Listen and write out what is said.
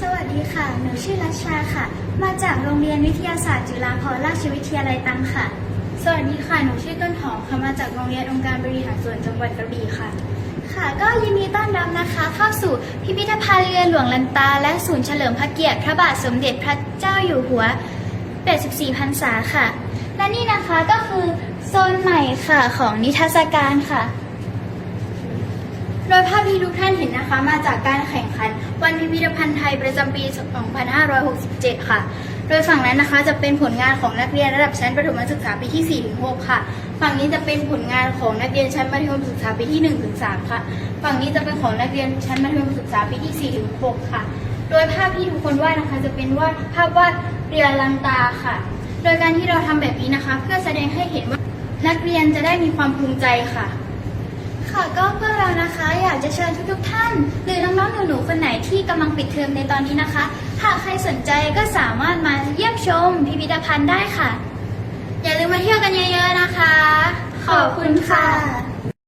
สวัสดีค่ะ หนูชื่อรัชชาค่ะ มาจากโรงเรียนวิทยาศาสตร์จุฬาภรณราชวิทยาลัยตรังค่ะ สวัสดีค่ะ หนูชื่อต้นหอมค่ะ มาจากโรงเรียนองค์การบริหารส่วนจังหวัดกระบี่ค่ะ ค่ะ ก็ยินดีต้อนรับนะคะ เข้าสู่พิพิธภัณฑ์เรือหลวงลันตา และศูนย์เฉลิมพระเกียรติพระบาทสมเด็จพระเจ้าอยู่หัว 84พรรษาค่ะ และนี่นะคะก็คือโซนใหม่ค่ะของนิทรรศการค่ะ โดยภาพที่ทุกท่านเห็นนะคะ มาจากการแข่งขัน วันพิพิธภัณฑ์ไทยประจำปี 2567 ค่ะ โดยฝั่งนั้นนะคะจะเป็นผลงานของนักเรียนระดับชั้นประถมศึกษาปีที่4-6ค่ะ ฝั่งนี้จะเป็นผลงานของนักเรียนชั้นมัธยมศึกษาปีที่1-3ค่ะ ฝั่งนี้จะเป็นของนักเรียนชั้นมัธยมศึกษาปีที่4-6ค่ะ โดยภาพที่ทุกคนวาดนะคะจะเป็นวาดภาพวาดเรือลันตาค่ะ โดยการที่เราทำแบบนี้นะคะ เพื่อแสดงให้เห็นว่านักเรียนจะได้มีความภูมิใจค่ะ ค่ะก็พวกเรานะคะอยากจะเชิญทุกๆท่าน หรือน้องๆหนูๆคนไหนที่กำลังปิดเทอมในตอนนี้นะคะ หากใครสนใจก็สามารถมาเยี่ยมชมพิพิธภัณฑ์ได้ค่ะ อย่าลืมมาเที่ยวกันเยอะๆนะคะ ขอบคุณค่ะ